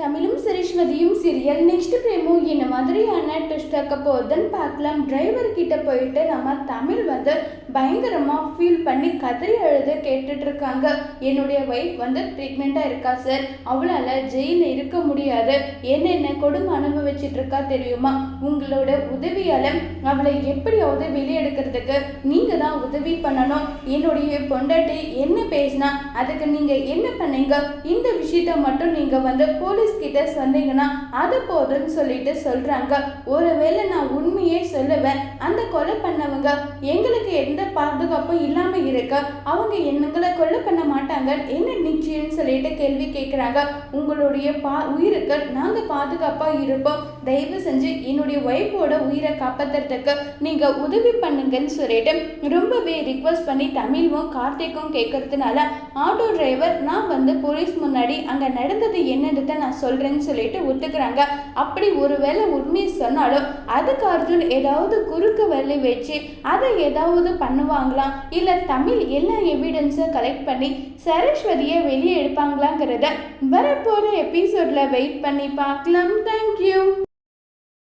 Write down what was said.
தமிழும் சரீஸ்வதியும் serial next பிரேமோ என்ன மாதிரியான ட்விஸ்ட் ஆக்க போகுதுன்னு பார்க்கலாம். டிரைவர் கிட்ட போயிட்டு நம்ம தமிழ் வந்து பயங்கரமாக ஃபீல் பண்ணி கதறி அழுது கேட்டுட்டு இருக்காங்க. என்னுடைய ஒய்ஃப் வந்து ட்ரீட்மெண்ட்டாக இருக்கா சார் அவளால் ஜெயிலில் இருக்க முடியாது. என்னென்ன கொடுமை அனுபவிச்சிட்டு இருக்கா தெரியுமா? உங்களோட உதவியால் அவளை எப்படியாவது வெளியெடுக்கிறதுக்கு நீங்கள் தான் உதவி பண்ணணும். என்னுடைய பொண்டாட்டி என்ன பேசினா அதுக்கு நீங்கள் என்ன பண்ணீங்க? இந்த விஷயத்த மட்டும் நீங்கள் வந்து போலீஸ் கிட்ட சொன்னீங்கன்னா அது போதும்னு சொல்லிட்டு சொல்றாங்க. ஒருவேளை நான் உண்மையே சொல்லுவேன். அந்த கொலை பண்ணவங்க எங்களுக்கு எந்த பாதுகாப்பும் இல்லாமல் இருக்க அவங்க எங்களை கொலை பண்ண மாட்டாங்க. என்ன நிச்சயம்னு சொல்லிட்டு கேள்வி கேட்குறாங்க உங்களுடைய பா உயிருக்கு நாங்கள் பாதுகாப்பாக இருப்போம். தயவு செஞ்சு என்னுடைய ஒய்ஃபோட உயிரை காப்பாற்றுறதுக்கு நீங்கள் உதவி பண்ணுங்கன்னு சொல்லிட்டு ரொம்பவே ரிக்வஸ்ட் பண்ணி தமிழும் கார்த்திக்கும் கேட்கறதுனால ஆட்டோ டிரைவர் நான் வந்து போலீஸ் முன்னாடி அங்கே நடந்தது என்னன்றதை நான் சொல்கிறேன்னு சொல்லிட்டு ஒத்துக்கிறாங்க. அப்படி ஒருவேளை உண்மையை சொன்னாலும் அதுக்கு அர்ஜுன் ஏதாவது குறுக்கு வழி வச்சு அதை ஏதாவது பண்ணுவாங்களாம் இல்லை தமிழ் எல்லா எவிடன்ஸும் கலெக்ட் பண்ணி சரஸ்வதியை வெளியே எடுப்பாங்களாங்கிறத வரப்போகிற எபிசோடில் வெயிட் பண்ணி பார்க்கலாம். தேங்க்யூ